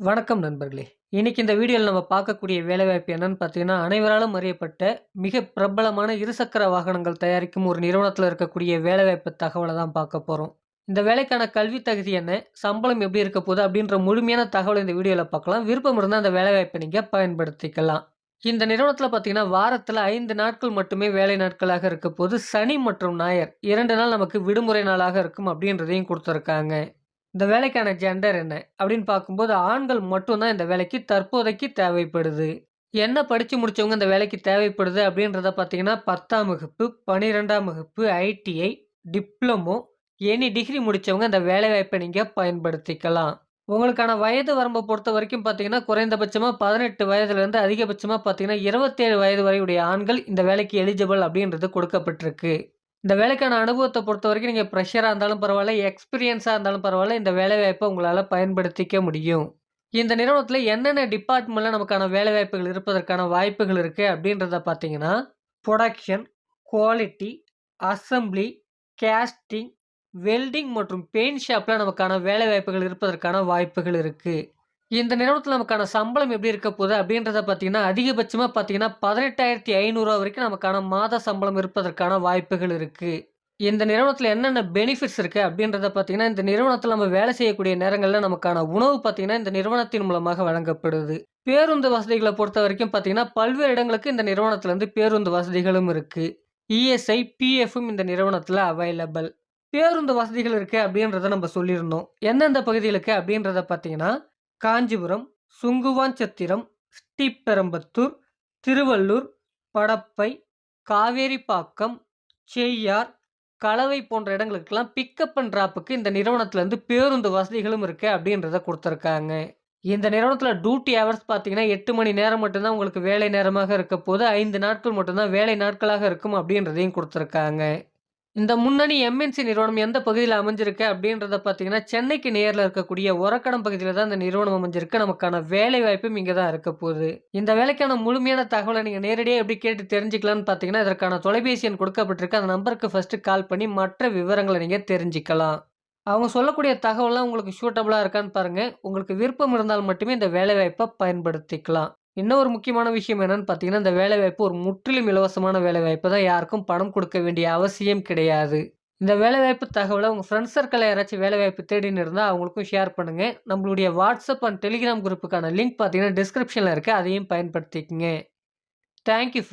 வணக்கம் நண்பர்களே! இன்னைக்கு இந்த வீடியோவில் நம்ம பார்க்கக்கூடிய வேலைவாய்ப்பு என்னன்னு பார்த்தீங்கன்னா, அனைவராலும் அறியப்பட்ட மிக பிரபலமான இருசக்கர வாகனங்கள் தயாரிக்கும் ஒரு நிறுவனத்தில் இருக்கக்கூடிய வேலைவாய்ப்பு தகவலை தான் பார்க்க போகிறோம் இந்த வேலைக்கான கல்வி தகுதி என்ன? சம்பளம் எப்படி இருக்க போகுது? அப்படின்ற முழுமையான தகவலை இந்த வீடியோவில் பார்க்கலாம். விருப்பம் இருந்தால் அந்த வேலைவாய்ப்பை நீங்கள் பயன்படுத்திக்கலாம். இந்த நிறுவனத்தில் பார்த்தீங்கன்னா, வாரத்தில் ஐந்து நாட்கள் மட்டுமே வேலை நாட்களாக இருக்க போது. சனி மற்றும் ஞாயர் இரண்டு நாள் நமக்கு விடுமுறை நாளாக இருக்கும் அப்படின்றதையும் கொடுத்துருக்காங்க இந்த வேலைக்கான ஜெண்டர் என்ன? அப்படின்னு பார்க்கும்போது, ஆண்கள் மட்டும்தான் இந்த வேலைக்கு தற்போதைக்கு தேவைப்படுது. என்ன படித்து முடித்தவங்க இந்த வேலைக்கு தேவைப்படுது அப்படின்றத பார்த்தீங்கன்னா, 10ஆம் வகுப்பு, 12ஆம் வகுப்பு, ஐடிஐ, டிப்ளமோ, எனி டிகிரி முடித்தவங்க இந்த வேலைவாய்ப்பை நீங்கள் பயன்படுத்திக்கலாம். உங்களுக்கான வயது வரம்பை பொறுத்த வரைக்கும் பார்த்தீங்கன்னா, குறைந்தபட்சமாக பதினெட்டு வயதுலேருந்து அதிகபட்சமாக பார்த்தீங்கன்னா, 27 வயது வரையுடைய ஆண்கள் இந்த வேலைக்கு எலிஜிபிள் அப்படின்றது கொடுக்கப்பட்டிருக்கு. இந்த வேலைக்கான அனுபவத்தை பொறுத்த வரைக்கும் நீங்கள் ப்ரெஷராக இருந்தாலும் பரவாயில்ல எக்ஸ்பீரியன்ஸாக இருந்தாலும் பரவாயில்ல இந்த வேலைவாய்ப்பை உங்களால் பயன்படுத்திக்க முடியும். இந்த நிறுவனத்தில் என்னென்ன டிபார்ட்மெண்ட்டில் நமக்கான வேலைவாய்ப்புகள் இருப்பதற்கான வாய்ப்புகள் இருக்குது அப்படின்றத பார்த்தீங்கன்னா, production, quality, assembly, casting, welding மற்றும் பெயிண்ட் ஷாப்பில் நமக்கான வேலைவாய்ப்புகள் இருப்பதற்கான வாய்ப்புகள் இருக்குது இந்த நிறுவனத்தில் நமக்கான சம்பளம் எப்படி இருக்க போகுது அப்படின்றத பார்த்தீங்கன்னா, அதிகபட்சமாக பார்த்தீங்கன்னா, பதினெட்டாயிரத்தி ஐநூறுரூவா வரைக்கும் நமக்கான மாத சம்பளம் இருப்பதற்கான வாய்ப்புகள் இருக்குது இந்த நிறுவனத்தில் என்னென்ன பெனிஃபிட்ஸ் இருக்குது அப்படின்றத பார்த்தீங்கன்னா, இந்த நிறுவனத்தில் நம்ம வேலை செய்யக்கூடிய நேரங்களில் நமக்கான உணவு பார்த்தீங்கன்னா, இந்த நிறுவனத்தின் மூலமாக வழங்கப்படுது. பேருந்து வசதிகளை பொறுத்த வரைக்கும் பார்த்தீங்கன்னா, பல்வேறு இடங்களுக்கு இந்த நிறுவனத்திலேருந்து பேருந்து வசதிகளும் இருக்குது இஎஸ்ஐ, பிஎஃப்பும் இந்த நிறுவனத்தில் அவைலபிள். பேருந்து வசதிகள் இருக்குது அப்படின்றத நம்ம சொல்லியிருந்தோம். எந்தெந்த பகுதிகளுக்கு அப்படின்றத பார்த்தீங்கன்னா, காஞ்சிபுரம், சுங்குவாஞ்சத்திரம், ஸ்ரீபெரம்பத்தூர் திருவள்ளூர், படப்பை, காவேரிப்பாக்கம், செய்யார், கலவை போன்ற இடங்களுக்கெல்லாம் பிக்கப் அண்ட் ட்ராப்புக்கு இந்த நிறுவனத்துலேருந்து பேருந்து வசதிகளும் இருக்குது அப்படின்றத கொடுத்துருக்காங்க இந்த நிறுவனத்தில் டியூட்டி ஹவர்ஸ் பார்த்தீங்கன்னா, எட்டு மணி நேரம் மட்டும்தான் உங்களுக்கு வேலை நேரமாக இருக்க போது. ஐந்து நாட்கள் மட்டும்தான் வேலை நாட்களாக இருக்கும் அப்படின்றதையும் கொடுத்துருக்காங்க இந்த முன்னணி எம்.என்.சி நிறுவனம் எந்த பகுதியில் அமைஞ்சிருக்கு அப்படின்றத பார்த்தீங்கன்னா, சென்னைக்கு நேரில் இருக்கக்கூடிய உரக்கடம் பகுதியில் தான் இந்த நிறுவனம் அமைஞ்சிருக்கு. நமக்கான வேலைவாய்ப்பும் இங்கே தான் இருக்க போகுது இந்த வேலைக்கான முழுமையான தகவலை நீங்கள் நேரடியாக எப்படி கேட்டு தெரிஞ்சுக்கலாம்னு பார்த்தீங்கன்னா, இதற்கான தொலைபேசி எண் கொடுக்கப்பட்டிருக்கு. அந்த நம்பருக்கு ஃபர்ஸ்ட்டு கால் பண்ணி மற்ற விவரங்களை நீங்கள் தெரிஞ்சுக்கலாம். அவங்க சொல்லக்கூடிய தகவல்லாம் உங்களுக்கு சூட்டபுளாக இருக்கான்னு பாருங்கள் உங்களுக்கு விருப்பம் இருந்தால் மட்டுமே இந்த வேலைவாய்ப்பை பயன்படுத்திக்கலாம். இன்னொரு முக்கியமான விஷயம் என்னென்னு பார்த்தீங்கன்னா, இந்த வேலைவாய்ப்பு ஒரு முற்றிலும் இலவசமான வேலைவாய்ப்பு தான். யாருக்கும் பணம் கொடுக்க வேண்டிய அவசியம் கிடையாது. இந்த வேலைவாய்ப்பு தகவலை உங்கள் ஃப்ரெண்ட்ஸ் சர்க்கிளில் யாராச்சும் வேலைவாய்ப்பு தேடின்னு இருந்தால் அவங்களுக்கும் ஷேர் பண்ணுங்கள் நம்மளுடைய வாட்ஸ்அப் அண்ட் டெலிகிராம் குரூப்புக்கான லிங்க் பார்த்தீங்கன்னா, டிஸ்கிரிப்ஷனில் இருக்குது அதையும் பயன்படுத்திக்கங்க. Thank you